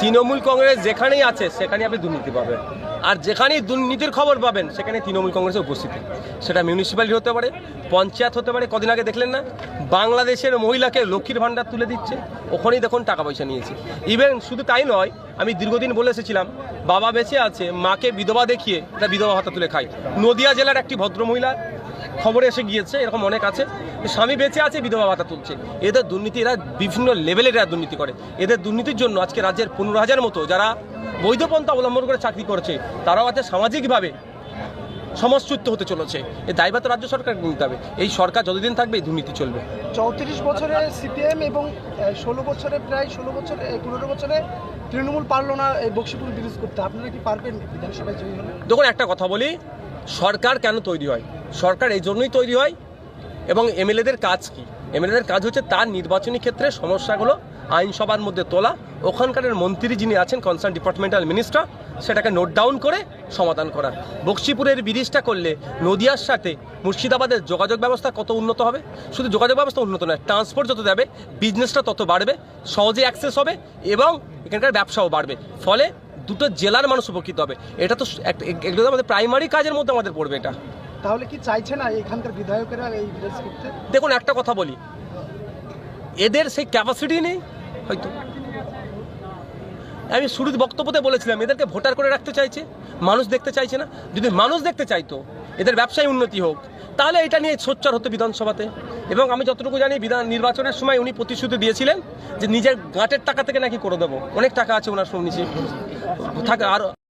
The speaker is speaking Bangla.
তৃণমূল কংগ্রেস যেখানেই আছে, সেখানেই আপনি দুর্নীতি পাবেন। আর যেখানেই দুর্নীতির খবর পাবেন সেখানে তৃণমূল কংগ্রেসের উপস্থিতি। সেটা মিউনিসিপ্যালিটি হতে পারে, পঞ্চায়েত হতে পারে, কদিন আগে দেখলেন না? বাংলাদেশের মহিলাকে লক্ষ্মীর ভাণ্ডার তুলে দিচ্ছে, ওখানেই দেখুন টাকা পয়সা নিয়েছে। ইভেন শুধু তাই নয়, আমি দীর্ঘদিন বলে এসেছিলাম, বাবা বেঁচে আছে, মাকে বিধবা দেখিয়ে এটা বিধবা ভাতা তুলে খায়। নদিয়া জেলার একটি ভদ্রমহিলা খবরে এসে গিয়েছে এরকম অনেক আছে। স্বামী বেঁচে আছে বিধবা ভাতা তুলছে। এদের দুর্নীতি এরা বিভিন্ন লেভেলের এরা দুর্নীতি করে। এদের দুর্নীতির জন্য আজকে রাজ্যের পনেরো হাজার মতো যারা বৈধ পন্থা অবলম্বন করে চাকরি করছে তারাও আছে সামাজিকভাবে সমাজচ্যুত হতে চলেছে। এই দায়ভার তো রাজ্য সরকারকে নিতে হবে। এই সরকার যতদিন থাকবে এই দুর্নীতি চলবে। চৌত্রিশ বছরে সিপিএম এবং ষোলো বছরে প্রায় ষোলো বছরে পনেরো বছরে তৃণমূল পারল না এই বক্সিপুর ব্রিজ করতে। আপনারা কি পারবেন বিধানসভায় জয়ী হলে? দেখুন একটা কথা বলি সরকার কেন তৈরি হয়? সরকার এই জন্যই তৈরি হয় এবং এমএলএদের কাজ কি? এমএলএদের কাজ হচ্ছে তার নির্বাচনী ক্ষেত্রে সমস্যাগুলো আইনসভার মধ্যে তোলা। ওখানকারের মন্ত্রী যিনি আছেন কনসার্ন ডিপার্টমেন্টাল মিনিস্টার সেটাকে নোট ডাউন করে সমাধান করা। বক্সিপুরের ব্রিজটা করলে নদিয়ার সাথে মুর্শিদাবাদের যোগাযোগ ব্যবস্থা কত উন্নত হবে? শুধু যোগাযোগ ব্যবস্থা উন্নত নয় ট্রান্সপোর্ট যত দেবে বিজনেসটা তত বাড়বে, সহজে অ্যাক্সেস হবে এবং এখানকার ব্যবসাও বাড়বে। ফলে দুটো জেলার মানুষ উপকৃত হবে। এটা তো এক- আমাদের প্রাইমারি কাজের মধ্যে আমাদের পড়বে এটা। তাহলে কি চাইছে না এখানকার বিধায়কেরা এই করতে? দেখুন, একটা কথা বলি। এদের সেই ক্যাপাসিটি নেই, হয়তো। আমি শুরুর বক্তব্যতে বলেছিলাম, এদেরকে ভোটার করে রাখতে চাইছে, মানুষ দেখতে চাইছে না। যদি মানুষ দেখতে চাইতো, এদের ব্যবসায় উন্নতি হোক, তাহলে এটা নিয়ে সোচ্চার হতো বিধানসভাতে। এবং আমি যতটুকু জানি, বিধান নির্বাচনের সময় উনি প্রতিশ্রুতি দিয়েছিলেন যে নিজের গাঁটের টাকা থেকে নাকি করে দেবো। অনেক টাকা আছে ওনার শুনেছি থাকে, আর